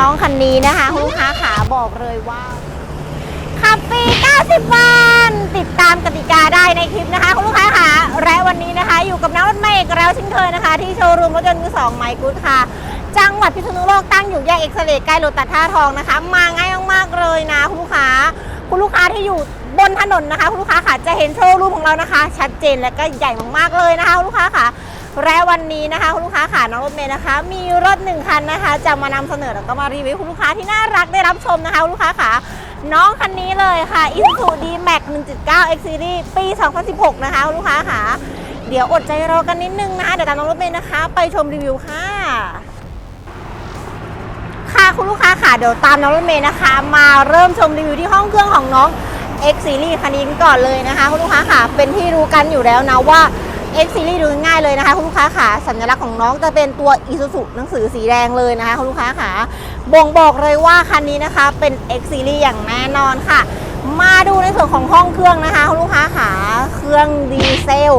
น้องคันนี้นะคะคุณลูกค้าขาบอกเลยว่าขับฟรี90 วันติดตามกติกาได้ในคลิปนะคะคุณลูกค้าขาและวันนี้นะคะ อยู่กับน้องรถเมย์แล้วเช่นเคยนะคะ ที่โชว์รูมรถยนต์มือสองไมค์กูดค่ะ จังหวัดพิษณุโลกตั้งอยู่แยกเอกซเรย์ใกล้โลตัสท่าทองนะคะ มาง่ายมากๆเลยนะคุณลูกค้า คุณลูกค้าที่อยู่บนถนนนะคะ คุณลูกค้าค่ะจะเห็นโชว์รูมของเรานะคะ ชัดเจนและก็ใหญ่มากๆเลยนะคะคุณลูกค้าค่ะ และวันนี้นะคะคุณลูกค้าค่ะน้องรถเมย์นะคะ มีรถหนึ่งคันนะคะ จะมานำเสนอแล้วก็มารีวิวคุณลูกค้าที่น่ารักได้รับชมนะคะคุณลูกค้าค่ะน้องคันนี้เลยค่ะ Isuzu D-Max 1.9 X Series ปี 2016 นะคะคุณลูกค้าค่ะเดี๋ยวอดใจรอกันนิดนึงนะคะเดี๋ยวตามน้องรถเมย์นะคะ ไปชมรีวิวค่ะค่ะคุณลูกค้าค่ะเดี๋ยวตามน้องรถเมย์นะคะ มาเริ่มชมรีวิวที่ห้องเครื่องของน้อง X Series คันนี้กันก่อนเลยนะคะ คุณลูกค้าค่ะเป็นที่รู้กันอยู่แล้วนะว่า X Series ดูง่ายเลยนะคะคุณลูกค้าค่ะสัญลักษณ์ของน้องจะเป็นตัว Isuzu หนังสือสีแดงเลยนะคะคุณลูกค้าค่ะบ่งบอกเลยว่าคันนี้นะคะเป็น X Series อย่างแน่นอนค่ะ มาดูในส่วนของห้องเครื่องนะคะคุณลูกค้าค่ะเครื่องดีเซล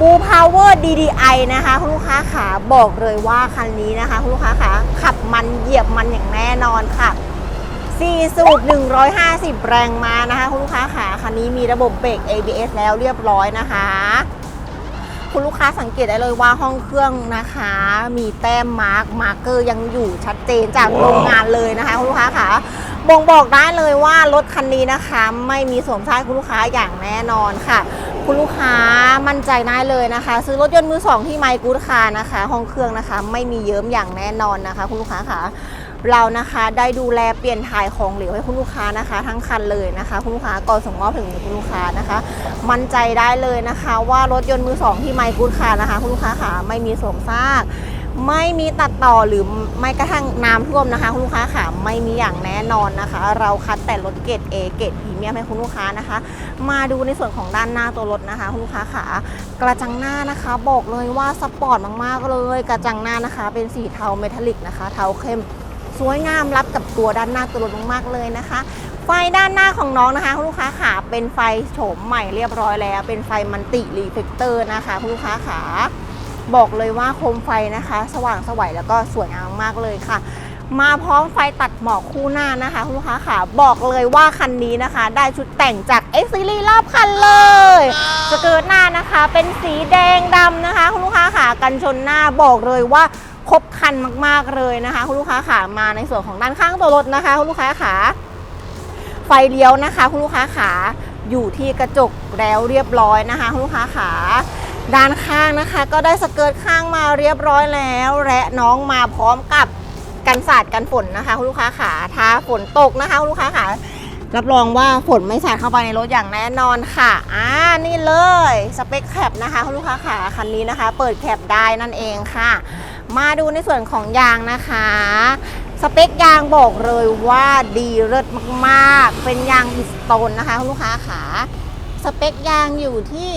บูพาวเวอร์ DDI นะคะคุณลูกค้าขาบอกเลยว่าคันนี้นะคะคุณลูกค้าขาขับมันเหยียบมันอย่างแน่นอนค่ะ4สูบ150 แรงม้านะคะ คุณลูกค้าขาคันนี้มีระบบเบรก ABS แล้วเรียบร้อยนะคะ คุณลูกค้าสังเกตได้เลยว่าห้องเครื่องนะคะ มีแต้มมาร์กมาร์เกอร์ยังอยู่ชัดเจนจากโรงงานเลยนะคะคุณลูกค้าขาบ่งบอกได้เลยว่ารถคันนี้นะคะ ไม่มีสวมใช้คุณลูกค้าอย่างแน่นอนค่ะ คุณลูกค้ามั่นใจได้เลยนะคะ ซื้อรถยนต์มือสองที่ไมค์กูดคานะคะ ห้องเครื่องนะคะ ไม่มีเยิ้มอย่างแน่นอนนะคะ คุณลูกค้าค่ะ เรานะคะได้ดูแลเปลี่ยนถ่ายของเหลวให้คุณลูกค้านะคะ ทั้งคันเลยนะคะ คุณลูกค้าก่อนส่งมอบถึงมือคุณลูกค้านะคะ มั่นใจได้เลยนะคะ ว่ารถยนต์มือสองที่ไมค์กูดคานะคะ คุณลูกค้าค่ะไม่มีสวมซากไม่มีตัดต่อหรือไม่กระทั่งน้ำท่วมนะคะ คุณลูกค้าค่ะไม่มีอย่างแน่นอนนะคะ เราคัดแต่รถเกรด A เกรดพรีเมียมให้คุณลูกค้านะคะ มาดูในส่วนของด้านหน้าตัวรถนะคะ คุณลูกค้าค่ะ กระจังหน้านะคะ บอกเลยว่าสปอร์ตมากๆเลย กระจังหน้านะคะ เป็นสีเทาเมทัลลิกนะคะ เทาเข้ม สวยงามรับกับตัวด้านหน้าตัวรถมากๆเลยนะคะ ไฟด้านหน้าของน้องนะคะคุณลูกค้าขาเป็นไฟโฉมใหม่เรียบร้อยแล้ว เป็นไฟมันติรีเฟกเตอร์นะคะคุณลูกค้าขาบอกเลยว่าโคมไฟนะคะ สว่างสวยแล้วก็สวยงามมากเลยค่ะ มาพร้อมไฟตัดหมอกคู่หน้านะคะคุณลูกค้าขาบอกเลยว่าคันนี้นะคะ ได้ชุดแต่งจาก X Series รอบคันเลยสเกิร์ตหน้านะคะ เป็นสีแดงดำนะคะคุณลูกค้าขากันชนหน้าบอกเลยว่า ครบคันมากๆเลยนะคะ คุณลูกค้าขามาในส่วนของด้านข้างตัวรถนะคะ คุณลูกค้าขาไฟเลี้ยวนะคะ คุณลูกค้าขาอยู่ที่กระจกแล้วเรียบร้อยนะคะคุณลูกค้าขาด้านข้างนะคะ ก็ได้สเกิร์ตข้างมาเรียบร้อยแล้ว และน้องมาพร้อมกับกันสาดกันฝนนะคะ คุณลูกค้าขาถ้าฝนตกนะคะคุณลูกค้าขา รับรองว่าฝนไม่สาดเข้าไปในรถอย่างแน่นอนค่ะ อ่า นี่เลยสเปคแคปนะคะคุณลูกค้าขาคันนี้นะคะ เปิดแคปได้นั่นเองค่ะ มาดูในส่วนของยางนะคะ สเปคยางบอกเลยว่าดีเลิศมากๆ เป็นยางบิสโตนนะคะคุณลูกค้าขาสเปคยางอยู่ที่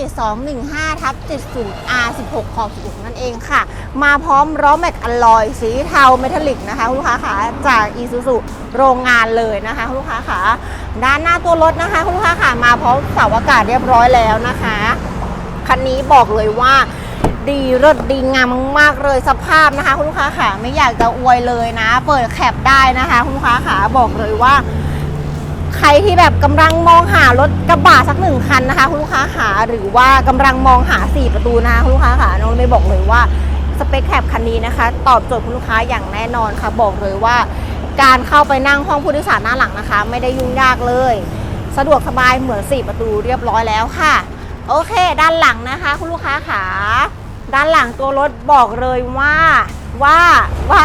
215ทับ70 R16 ขอบ16นั่นเองค่ะ มาพร้อมล้อแม็กอลลอยสีเทาเมทัลลิกนะคะคุณลูกค้าขาจาก i s u z u โรงงานเลยนะคะคุณลูกค้าขา ด้านหน้าตัวรถนะคะคุณลูกค้าขามาพร้อมเสาอากาศเรียบร้อยแล้วนะคะ คันนี้บอกเลยว่าดีรถดีงามมากๆเลยสภาพนะคะ คุณลูกค้าขาไม่อยากจะอวยเลยนะ เปิดแคปได้นะคะคุณลูกค้าขาบอกเลยว่า ใครที่แบบกำลังมองหารถกระบะสักหนึ่งคันนะคะ คุณลูกค้าขาหรือว่ากำลังมองหา4ประตูนะคะคุณลูกค้าขาน้องไม่บอกเลยว่าสเปคแคปคันนี้นะคะ ตอบโจทย์คุณลูกค้าอย่างแน่นอนค่ะ บอกเลยว่า การเข้าไปนั่งห้องผู้โดยสารหน้าหลังนะคะ ไม่ได้ยุ่งยากเลย สะดวกสบายเหมือน4ประตูเรียบร้อยแล้วค่ะ โอเค ด้านหลังนะคะ คุณลูกค้าขาด้านหลังตัวรถบอกเลยว่าว่าว่า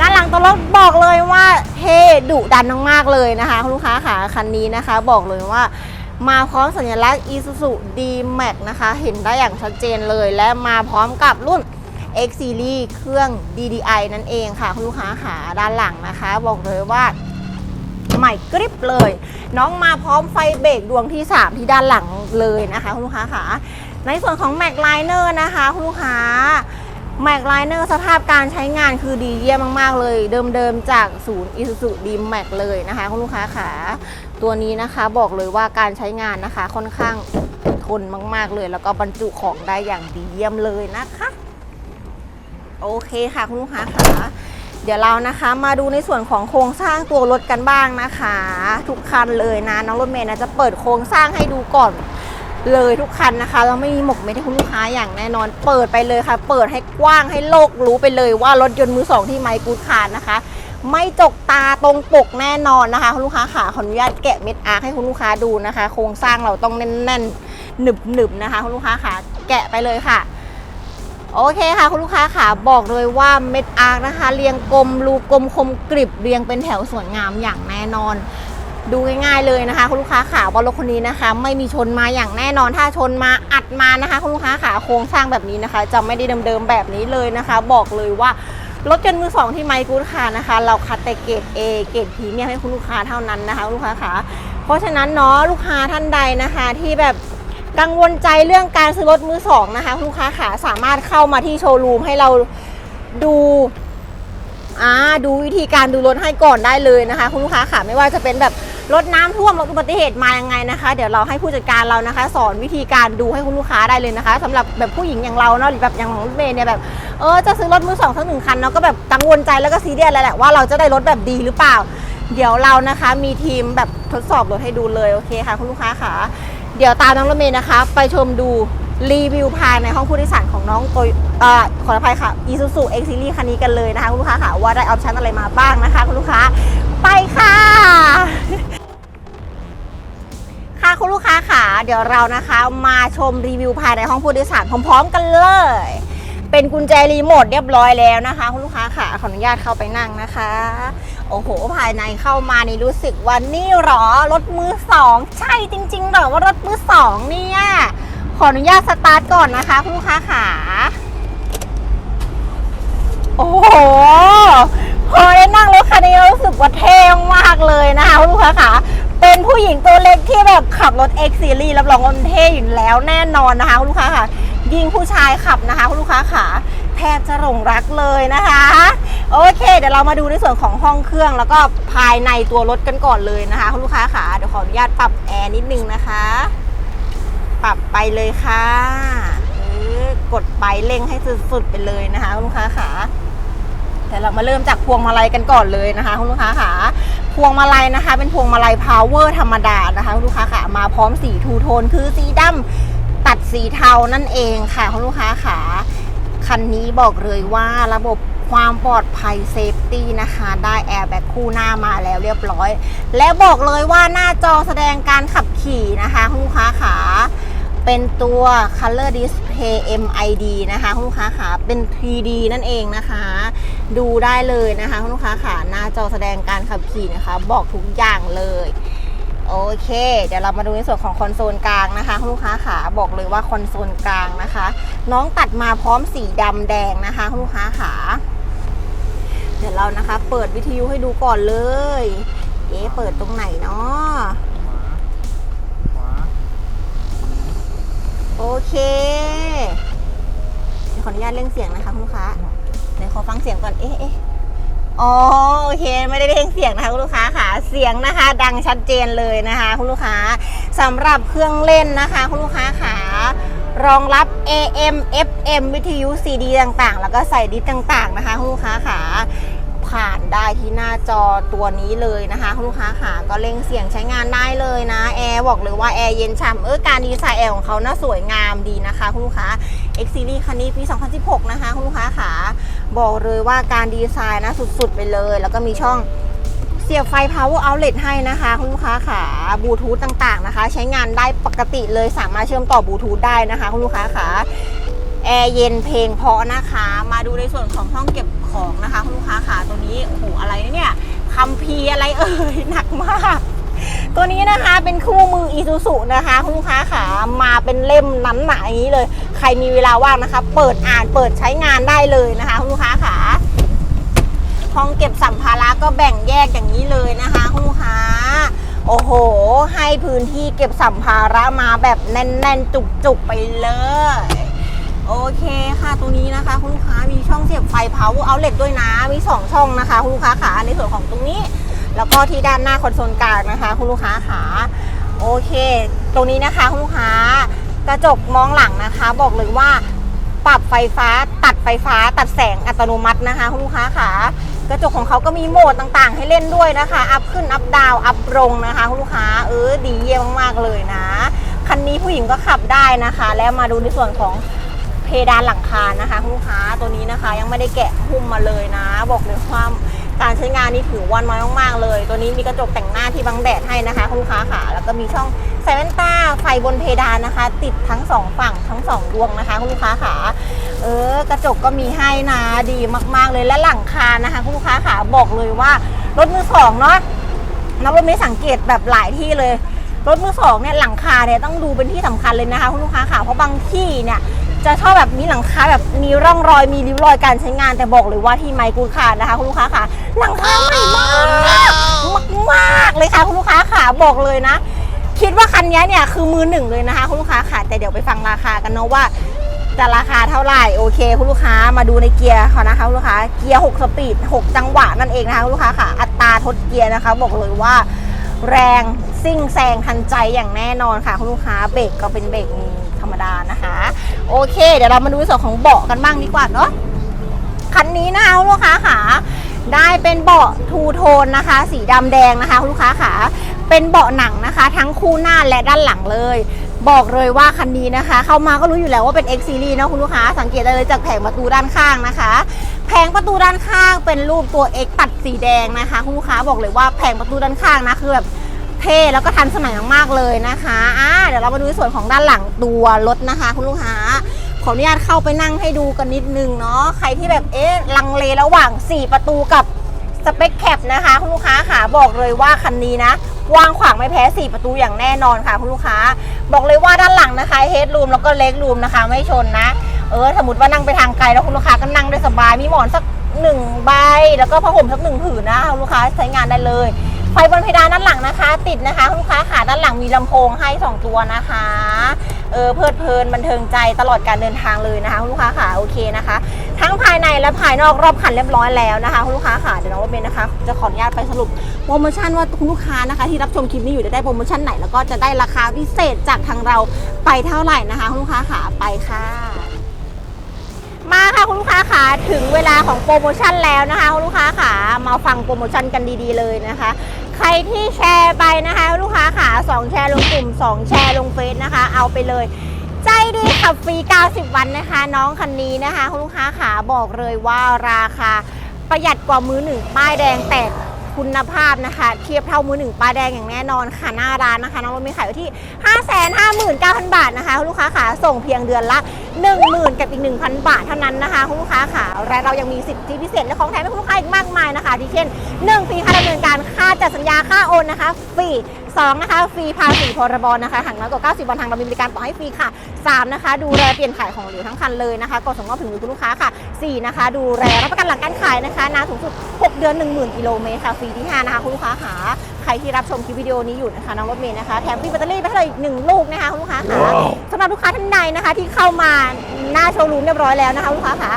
ด้านหลังตัวรถบอกเลยว่าเท่ดุดันมากๆเลยนะคะ คุณลูกค้าขาคันนี้นะคะ บอกเลยว่ามาพร้อมสัญลักษณ์ Isuzu D-Max นะคะ เห็นได้อย่างชัดเจนเลย และมาพร้อมกับรุ่น X Series เครื่อง DDI นั่นเองค่ะคุณลูกค้าขาด้านหลังนะคะ บอกเลยว่าใหม่กริบเลย น้องมาพร้อมไฟเบรกดวงที่ 3 ที่ด้านหลังเลยนะคะคุณลูกค้าขาในส่วนของ Mac Liner นะคะคุณลูกค้า Mac Liner สภาพการใช้งานคือดีเยี่ยมมาก ๆ เลย เดิม ๆ จากศูนย์ Isuzu d Max เลยนะคะ คุณลูกค้าขาตัวนี้นะคะบอกเลยว่าการใช้งานนะคะค่อนข้างทนมาก ๆ เลย แล้วก็บรรจุของได้อย่างดีเยี่ยมเลยนะคะ โอเคค่ะคุณลูกค้าค่ะเดี๋ยวเรานะคะมาดูในส่วนของโครงสร้างตัวรถกันบ้างนะคะ ทุกคันเลยนะน้องรถเมย์นะจะเปิดโครงสร้างให้ดูก่อนเลยทุกคันนะคะ เราไม่มีหมกไม่ได้คุณลูกค้าอย่างแน่นอน เปิดไปเลยค่ะ เปิดให้กว้างให้โลกรู้ไปเลยว่ารถยนต์มือสองที่ไมค์กูดคาร์นะคะ ไม่จกตาตรงปกแน่นอนนะคะคุณลูกค้าขาขออนุญาตแกะเม็ดอาร์คให้คุณลูกค้าดูนะคะ โครงสร้างเราต้องแน่นๆหนึบๆนะคะคุณลูกค้าขาแกะไปเลยค่ะ โอเคค่ะ คุณลูกค้าขาบอกเลยว่าเม็ดอาร์คนะคะ เรียงกลมรูกลมคมกริบเรียงเป็นแถวสวยงามอย่างแน่นอน ดูง่ายๆเลยนะคะ คุณลูกค้าขาว่ารถคนนี้นะคะ ไม่มีชนมาอย่างแน่นอนถ้าชนมาอัดมานะคะ คุณลูกค้าขาโครงสร้างแบบนี้นะคะ จะไม่ได้เดิมๆแบบนี้เลยนะคะ บอกเลยว่ารถยนต์มือสองที่ไมค์กูดค่ะนะคะ เราคัดแต่เกรด A เกรดพรีเมียมให้คุณลูกค้าเท่านั้นนะคะคุณลูกค้าขาเพราะฉะนั้นเนาะลูกค้าท่านใดนะคะที่แบบ กังวลใจเรื่องการซื้อรถมือสองนะคะคุณลูกค้าขาสามารถเข้ามาที่โชว์รูมให้เราดูอ่าดูวิธีการดูรถให้ก่อนได้เลยนะคะ คุณลูกค้าขาไม่ว่าจะเป็นแบบรถน้ำท่วมรถอุบัติเหตุมายังไงนะคะ เดี๋ยวเราให้ผู้จัดการเรานะคะ สอนวิธีการดูให้คุณลูกค้าได้เลยนะคะสำหรับแบบผู้หญิงอย่างเราเนาะหรือแบบอย่างของรถเมย์เนี่ยแบบเออจะซื้อรถมือสองทั้งหนึ่งคันเนาะก็แบบกังวลใจแล้วก็ซีเรียสแล้วแหละว่าเราจะได้รถแบบดีหรือเปล่า เดี๋ยวเรานะคะมีทีมแบบทดสอบรถให้ดูเลยโอเคค่ะ คุณลูกค้าขา เดี๋ยวตามน้องรถเมย์นะคะ ไปชมดูรีวิวภายในห้องผู้โดยสารของน้องโตยเอ่อขออภัยค่ะ Isuzu X Series คันนี้กันเลยนะคะคุณลูกค้าค่ะว่าได้ออปชั่นอะไรมาบ้างนะคะ คุณลูกค้าไปค่ะ ค่ะคุณลูกค้าค่ะ เดี๋ยวเรานะคะมาชมรีวิวภายในห้องผู้โดยสารพร้อม ๆ กันเลย เป็นกุญแจรีโมทเรียบร้อยแล้วนะคะ คุณลูกค้าค่ะขออนุญาตเข้าไปนั่งนะคะ โอ้โห ภายในเข้ามานี่รู้สึกว่านี่หรอ รถมือสอง ใช่จริง ๆ หรอว่ารถมือสองเนี่ย ขออนุญาตสตาร์ทก่อนนะคะ คุณลูกค้าค่ะโอ้โห พอได้นั่งรถคันนี้รู้สึกว่าเท่มากเลยนะคะคุณลูกค้าค่ะเป็นผู้หญิงตัวเล็กที่แบบขับรถ X Series รับรองว่ามันเท่อยู่แล้วแน่นอนนะคะคุณลูกค้าค่ะ ยิ่งผู้ชายขับนะคะคุณลูกค้าค่ะแทบจะหลงรักเลยนะคะ โอเค เดี๋ยวเรามาดูในส่วนของห้องเครื่อง แล้วก็ภายในตัวรถกันก่อนเลยนะคะคุณลูกค้าค่ะเดี๋ยวขออนุญาตปรับแอร์นิดนึงนะคะ ปรับไปเลยค่ะกดไปเร่งให้สุดๆไปเลยนะคะคุณลูกค้าค่ะเดี๋ยวเรามาเริ่มจากพวงมาลัยกันก่อนเลยนะคะคุณลูกค้าค่ะพวงมาลัยนะคะ เป็นพวงมาลัยพาวเวอร์ธรรมดานะคะคุณลูกค้าค่ะมาพร้อมสีทูโทนคือสีดำตัดสีเทานั่นเองค่ะคุณลูกค้าค่ะคันนี้บอกเลยว่าระบบ ความปลอดภัยเซฟตี้นะคะ ได้แอร์แบ็กคู่หน้ามาแล้วเรียบร้อย และบอกเลยว่าหน้าจอแสดงการขับขี่นะคะคุณลูกค้าขาเป็นตัว Color Display MID นะคะคุณลูกค้าขาเป็น 3D นั่นเองนะคะ ดูได้เลยนะคะคุณลูกค้าขาหน้าจอแสดงการขับขี่นะคะ บอกทุกอย่างเลยโอเค เดี๋ยวเรามาดูในส่วนของคอนโซลกลางนะคะคุณลูกค้าขาบอกเลยว่าคอนโซลกลางนะคะ น้องตัดมาพร้อมสีดำแดงนะคะคุณลูกค้าขา เดี๋ยวเรานะคะ เปิดวิทยุให้ดูก่อนเลย เอ๊เปิดตรงไหนเนาะโอเคขออนุญาตเร่งเสียงนะคะคุณลูกค้าเดี๋ยวขอฟังเสียงก่อนเอ๊ะเอ๊ะอ๋อโอเคไม่ได้เร่งเสียงนะคะคุณลูกค้าค่ะเสียงนะคะ ดังชัดเจนเลยนะคะ คุณลูกค้าสำหรับเครื่องเล่นนะคะ คุณลูกค้าค่ะ รองรับ AM FM วิทยุ CD ต่างๆ แล้วก็ใส่ดิสต่างๆนะคะคุณลูกค้าค่ะผ่านได้ที่หน้าจอตัวนี้เลยนะคะคุณลูกค้าค่ะก็เร่งเสียงใช้งานได้เลยนะแอร์บอกเลยว่าแอร์เย็นฉ่ำเออการดีไซน์แอร์ของเขาน่าสวยงามดีนะคะคุณลูกค้า X Series คันนี้ปี 2016 นะคะคุณลูกค้าค่ะบอกเลยว่าการดีไซน์นะสุดๆไปเลย แล้วก็มีช่อง เสียบไฟ power outlet ให้นะคะคุณลูกค้าค่ะบลูทูธต่างๆนะคะ ใช้งานได้ปกติเลยสามารถเชื่อมต่อบลูทูธได้นะคะคุณลูกค้าค่ะแอร์เย็นเพลงเพาะนะคะ มาดูในส่วนของห้องเก็บของนะคะคุณลูกค้าค่ะตัวนี้โอ้โหอะไรเนี่ยคัมภีอะไรเอ่ยหนักมาก ตัวนี้นะคะเป็นคู่มืออีซูซุนะคะคุณลูกค้าขามาเป็นเล่มนั้นหนาอย่างนี้เลย ใครมีเวลาว่างนะคะ เปิดอ่านเปิดใช้งานได้เลยนะคะคุณลูกค้าขา ห้องเก็บสัมภาระก็แบ่งแยกอย่างนี้เลยนะคะคุณลูกค้าโอ้โห ให้พื้นที่เก็บสัมภาระมาแบบแน่น ๆ จุก ๆ ไปเลย โอเคค่ะตรงนี้นะคะ คุณลูกค้ามีช่องเสียบไฟ power outlet ด้วยนะ มี 2 ช่องนะคะ คุณลูกค้าขาในส่วนของตรงนี้ แล้วก็ที่ด้านหน้าคอนโซลกลางนะคะ คุณลูกค้าขาโอเค ตรงนี้นะคะคุณลูกค้ากระจกมองหลังนะคะ บอกเลยว่า ปรับไฟฟ้า ตัดไฟฟ้า ตัดแสงอัตโนมัตินะคะคุณลูกค้าค่ะกระจกของเขาก็มีโหมดต่างๆ ให้เล่นด้วยนะคะ อัพขึ้น อัพดาว อัพลงนะคะคุณลูกค้า เออ ดีเยี่ยมมากๆเลยนะ คันนี้ผู้หญิงก็ขับได้นะคะ แล้วมาดูในส่วนของเพดานหลังคานะคะคุณลูกค้า ตัวนี้นะคะ ยังไม่ได้แกะหุ้มมาเลยนะ บอกเลยว่า การใช้งานนี่ถือวันน้อยมากๆเลย ตัวนี้มีกระจกแต่งหน้าที่บังแดดให้นะคะคุณลูกค้าค่ะ แล้วก็มีช่องใส่แว่นตาไฟบนเพดานนะคะ ติดทั้งสองฝั่งทั้งสองดวงนะคะคุณลูกค้าค่ะเออกระจกก็มีให้นะดีมากๆเลยและหลังคานะคะคุณลูกค้าค่ะบอกเลยว่ารถมือสองเนาะนับรถไม่สังเกตแบบหลายที่เลยรถมือสองเนี่ยหลังคาเนี่ยต้องดูเป็นที่สำคัญเลยนะคะคุณลูกค้าค่ะเพราะบางที่เนี่ย จะชอบแบบมีหลังคาแบบมีร่องรอยมีริ้วรอยการใช้งานแต่บอกเลยว่าที่ไมค์กูขาดนะคะคุณลูกค้าค่ะหลังคาใหม่มากมากๆเลยค่ะคุณลูกค้าค่ะบอกเลยนะ คิดว่าคันนี้เนี่ยคือมือหนึ่งเลยนะคะ คุณลูกค้าค่ะแต่เดี๋ยวไปฟังราคากันเนาะว่าจะราคาเท่าไหร่โอเค คุณลูกค้ามาดูในเกียร์เขานะคะคุณลูกค้าเกียร์6สปีด6จังหวะนั่นเองนะคะคุณลูกค้าค่ะ อัตราทดเกียร์นะคะ บอกเลยว่า แรงซิ่งแซงทันใจอย่างแน่นอนค่ะ คุณลูกค้าเบรกก็เป็นเบรกธรรมดานะคะ โอเค เดี๋ยวเรามาดูส่วนของเบาะกันบ้างดีกว่าเนาะคันนี้นะคะคุณลูกค้าค่ะได้เป็นเบาะทูโทนนะคะ สีดำแดงนะคะคุณลูกค้าค่ะเป็นเบาะหนังนะคะ ทั้งคู่หน้าและด้านหลังเลย บอกเลยว่าคันนี้นะคะ เข้ามาก็รู้อยู่แล้วว่าเป็น X Series เนอะคุณลูกค้าสังเกตได้เลยจากแผงประตูด้านข้างนะคะ แผงประตูด้านข้างเป็นรูปตัว X ตัดสีแดงนะคะ คุณลูกค้าบอกเลยว่าแผงประตูด้านข้างนะคือแบบ เท่แล้วก็ทันสมัยมากๆเลยนะคะอ่าเดี๋ยวเรามาดูส่วนของด้านหลังตัวรถนะคะ คุณลูกค้าขออนุญาตเข้าไปนั่งให้ดูกันนิดนึงเนาะใครที่แบบเอ๊ะลังเลระหว่าง 4 ประตูกับสเปคแคปนะคะคุณลูกค้าค่ะบอกเลยว่าคันนี้นะกว้างขวางไม่แพ้ 4 ประตูอย่างแน่นอนค่ะ คุณลูกค้า บอกเลยว่าด้านหลังนะคะเฮดรูมแล้วก็เล็กรูมนะคะ ไม่ชนนะเออสมมติว่านั่งไปทางไกลแล้วคุณลูกค้าก็นั่งได้สบายมีหมอนสักหนึ่งใบ แล้วก็ผ้าห่มสักหนึ่งผืนนะคุณลูกค้าใช้งานได้เลย ฟบนเพดานด้านหลังนะคะ ติดนะคะคุณลูกค้าค่ะด้านหลังมีลำโพงให้ 2 ตัวนะคะเออเพลิดเพลินบันเทิงใจตลอดการเดินทางเลยนะคะคุณลูกค้าค่ะโอเคนะคะ ทั้งภายในและภายนอกรอบคันเรียบร้อยแล้วนะคะคุณลูกค้าค่ะเดี๋ยวน้องรถเบนนะคะ จะขออนุญาตไปสรุปโปรโมชั่นว่าคุณลูกค้านะคะ ที่รับชมคลิปนี้อยู่จะได้โปรโมชั่นไหนแล้วก็จะได้ราคาพิเศษจากทางเราไปเท่าไหร่นะคะคุณลูกค้าค่ะไปค่ะมาค่ะคุณลูกค้าค่ะถึงเวลาของโปรโมชั่นแล้วนะคะคุณลูกค้าค่ะมาฟังโปรโมชั่นกันดีๆเลยนะคะ ใครที่แชร์ไปนะคะ ลูกค้าค่ะ2แชร์ลงกลุ่ม 2 แชร์ลงเฟซนะคะ เอาไปเลย ใจดีขับฟรี 90 วันนะคะ น้องคันนี้นะคะคุณลูกค้าขาบอกเลยว่าราคาประหยัดกว่ามือหนึ่งป้ายแดงแต่คุณภาพนะคะ เทียบเท่ามือหนึ่งป้ายแดงอย่างแน่นอนค่ะหน้าร้านนะคะน้องรถมีขายอยู่ที่ 559,000 บาทนะคะ ลูกค้าขาส่งเพียงเดือนละ 10,000 กับอีก 1,000 บาทเท่านั้นนะคะคุณลูกค้าขาและเรายังมีสิทธิพิเศษและของแถมให้คุณลูกค้าอีกมากมายนะคะที่เช่น1ฟรีค่าดำเนินการค่าจัดสัญญาค่าโอนนะคะฟรี2นะคะฟรีภาษีพรบนะคะหากน้อยกว่า90 วันทางเรามีบริการต่อให้ฟรีค่ะ3นะคะ ดูแลเปลี่ยนถ่ายของเหลวทั้งคันเลยนะคะก่อนส่งมอบถึงมือคุณลูกค้าค่ะ4นะคะ ดูแลรับประกันหลังการขายนะคะนานสูงสุด 6 เดือน 10,000กิโลเมตรค่ะฟรีที่5นะคะคุณลูกค้าค่ะ รที่รับชมคลิปวิดีโอนี้อยู่นะคะน้องรถเมย์นะคะแถมฟรีแบตเตอรี่ไปให้เลยอีกหนึ่งลูกนะคะคุณลูกค้าค่ะสำหรับลูกค้าท่านใดนะคะ ที่เข้ามาหน้าโชว์รูมเรียบร้อยแล้วนะคะลูกค้าค่ะ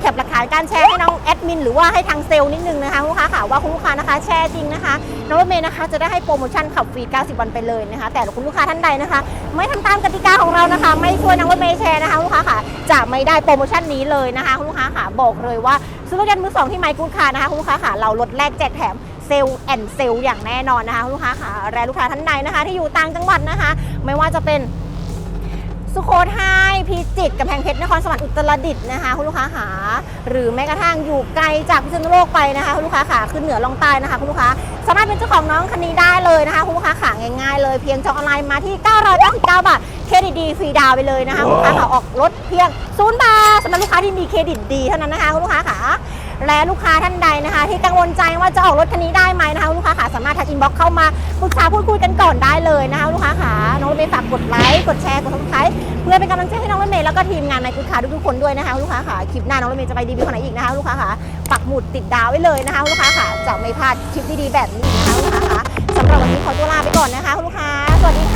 แคปหลักฐานการแชร์ให้น้องแอดมินหรือว่าให้ทางเซลล์นิดนึงนะคะคุณลูกค้าค่ะว่าคุณลูกค้านะคะแชร์จริงนะคะน้องรถเมย์นะคะจะได้ให้โปรโมชั่นขับฟรี 90 วันไปเลยนะคะ แต่คุณลูกค้าท่านใดนะคะ ไม่ทำตามกติกาของเรานะคะ ไม่ช่วยน้องรถเมย์แชร์นะคะคุณลูกค้าค่ะจะไม่ได้โปรโมชั่นนี้เลยนะคะคุณลูกค้าค่ะบอกเลยว่าซื้อรถยนต์มือสองที่ไมค์กูดคาร์นะคะคุณลูกค้าค่ะเราลดแลกแจกแถม เซลล์แอนเซลล์อย่างแน่นอนนะคะคุณลูกค้าค่ะและลูกค้าท่านใดนะคะ ที่อยู่ต่างจังหวัดนะคะ ไม่ว่าจะเป็นสุโขทัยพิจิตรกำแพงเพชรนครสวรรค์อุตรดิตถ์นะคะคุณลูกค้าขาหรือแม้กระทั่งอยู่ไกลจากพิษณุโลกไปนะคะคุณลูกค้าขาขึ้นเหนือลงใต้นะคะคุณลูกค้าสามารถเป็นเจ้าของน้องคันนี้ได้เลยนะคะคุณลูกค้าขาง่ายๆเลยเพียงจองออนไลน์มาที่ 999 บาทเครดิตดีฟรีดาวไปเลยนะคะคุณลูกค้าขาออกรถเพียงศูนย์บาทสำหรับลูกค้าที่มีเครดิตดีเท่านั้นนะคะคุณลูกค้าขา และลูกค้าท่านใดนะคะ ที่กังวลใจว่าจะออกรถคันนี้ได้ไหมนะคะลูกค้าขาสามารถทักอินบ็อกเข้ามาปรึกษาพูดคุยกันก่อนได้เลยนะคะลูกค้าขาน้องรถเมย์ฝากกดไลค์กดแชร์กดซับสไครต์เพื่อเป็นกำลังใจให้น้องรถเมย์แล้วก็ทีมงานในคุณค้าทุกๆคนด้วยนะคะลูกค้าค่ะคลิปหน้าน้องรถเมย์จะไปรีวิวคนไหนอีกนะคะลูกค้าค่ะปักหมุดติดดาวไว้เลยนะคะลูกค้าค่ะจะไม่พลาดคลิปดีๆแบบนี้นะคะลูกค้าค่ะสำหรับวันนี้ขอตัวลาไปก่อนนะคะลูกค้าสวัสดีค่ะ